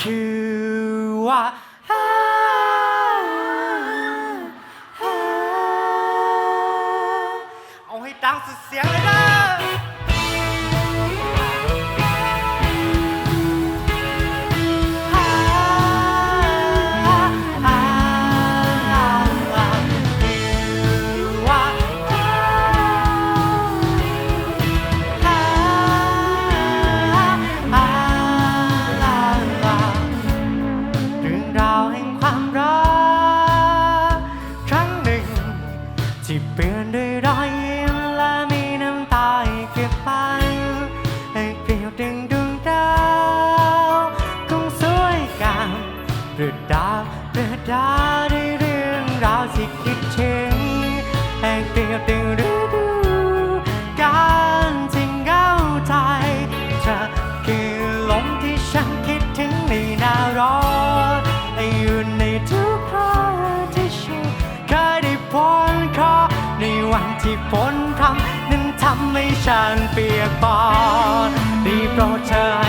คือ เรือดาวเรือดาวด้เรื่องราวที่คิดถึงให้เปรียบดึงฤดูการที่เหงาใจเธอคือลมที่ฉันคิดถึงในหน้าร้อนอยู่ในทุกคราที่ฉันเคยได้พ้นคราะห์ในวันที่ฝนพรำนั้นทำให้ฉันเปียกปอนได้โปรดเธอ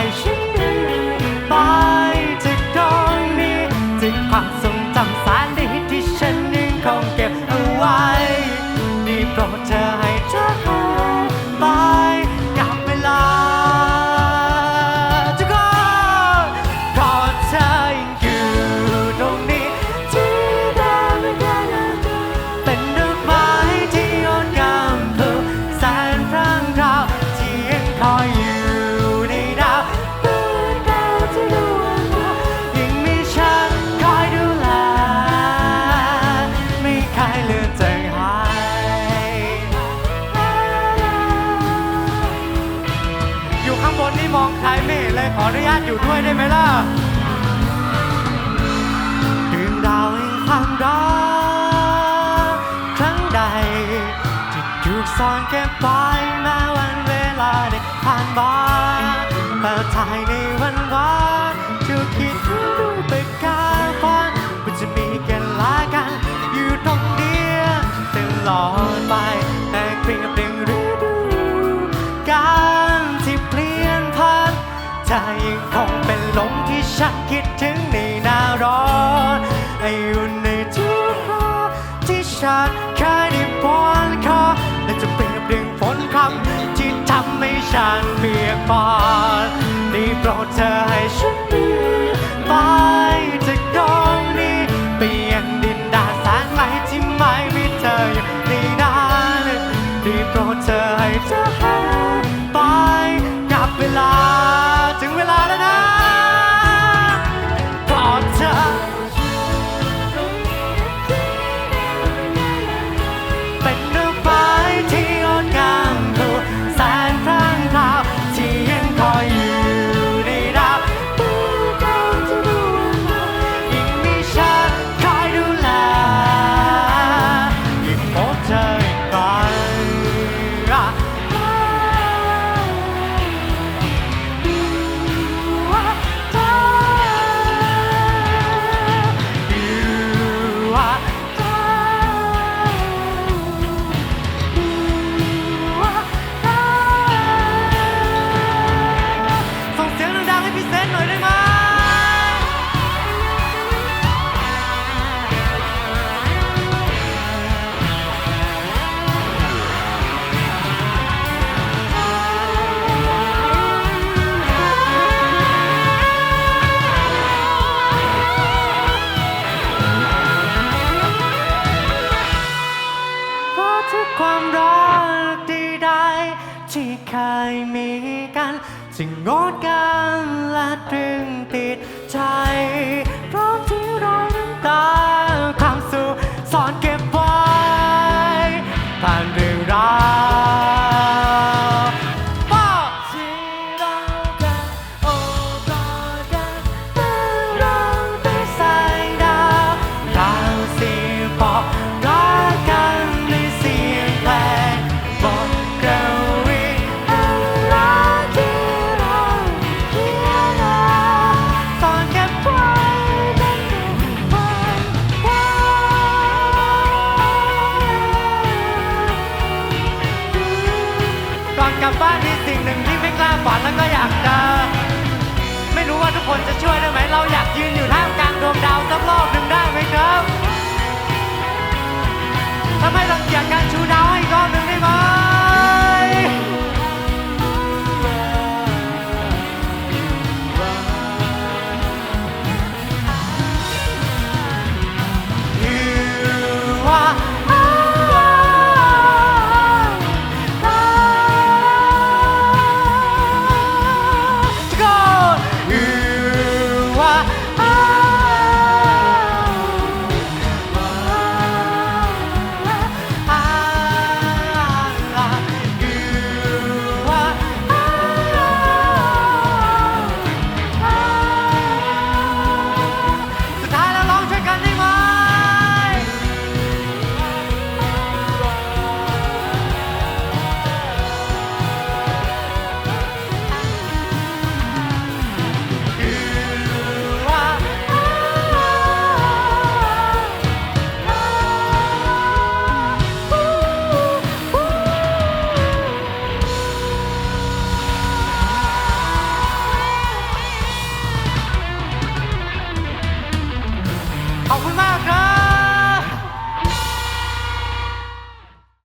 ญาตอยู่ด้วยได้ไหมล่ะเรื่องราวแห่งความรักครั้งใดที่ถูกซ่อนเก็บไว้ ฉันแค่ได้พอนคอและจะเปรียบดึงฝนคำที่ทำให้ฉันเปียกปอนได้โปรดเธอให้ฉันเปลี่ยนไปจากดองนี้เปยังดินดานแสนไกลที่ไม่มีเธออยู่ในนั้นได้โปรดเธอให้เธอ ได้มีกันจึงงดกันและตรึงติดใจเพราะที่รอยน้ำตาความสุขสอนเก็บไว้ผ่านเรื่องราวป้าที่เรากันโดกันเมื่อเราได้ใส่ดาวราวสีปอก